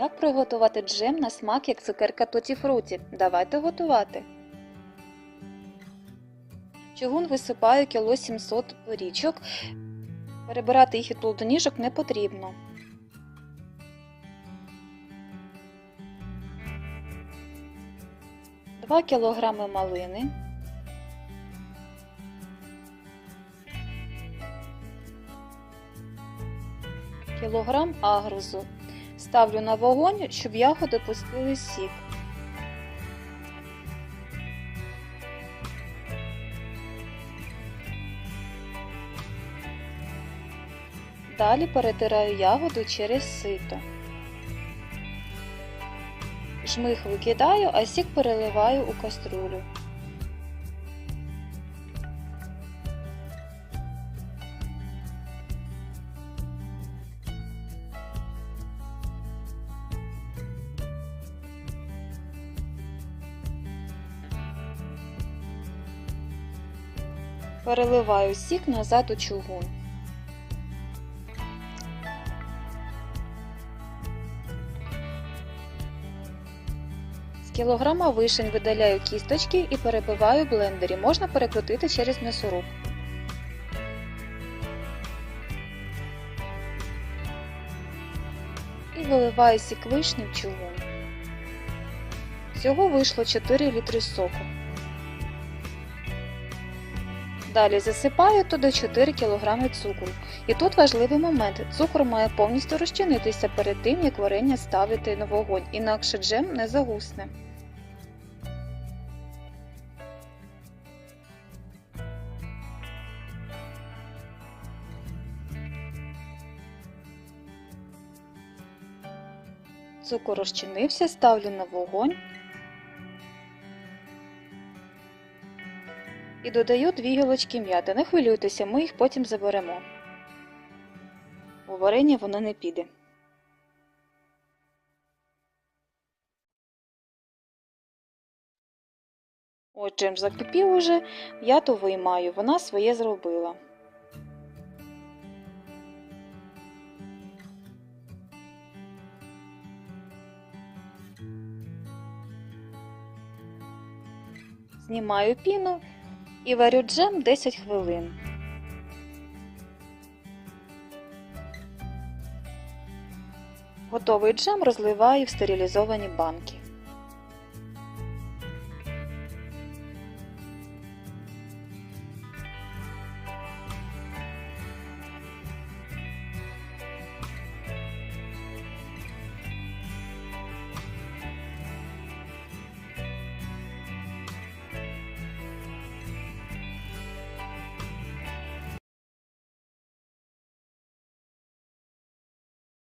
Як приготувати джем на смак як цукерка Туті Фруті? Давайте готувати. Чугун висипаю кіло 700 горічок. Перебирати їх від плодоніжок не потрібно. Два кілограми малини. Кілограм агрузу. Ставлю на вогонь, щоб ягоди пустили сік. Далі перетираю ягоду через сито. Жмих викидаю, а сік переливаю у каструлю. Переливаю сік назад у чугун. З кілограма вишень видаляю кісточки і перебиваю в блендері. Можна перекрутити через м'ясорубку. І виливаю сік вишні в чугун. Всього вийшло 4 літри соку. Далі засипаю туди 4 кг цукру. І тут важливий момент. Цукор має повністю розчинитися перед тим, як варення ставити на вогонь, інакше джем не загусне. Цукор розчинився, ставлю на вогонь і додаю дві гілочки м'яти. Не хвилюйтеся, ми їх потім заберемо. У варення воно не піде. Ось джем закипів уже, м'яту виймаю, вона своє зробила. Знімаю піну і варю джем 10 хвилин. Готовий джем розливаю в стерилізовані банки.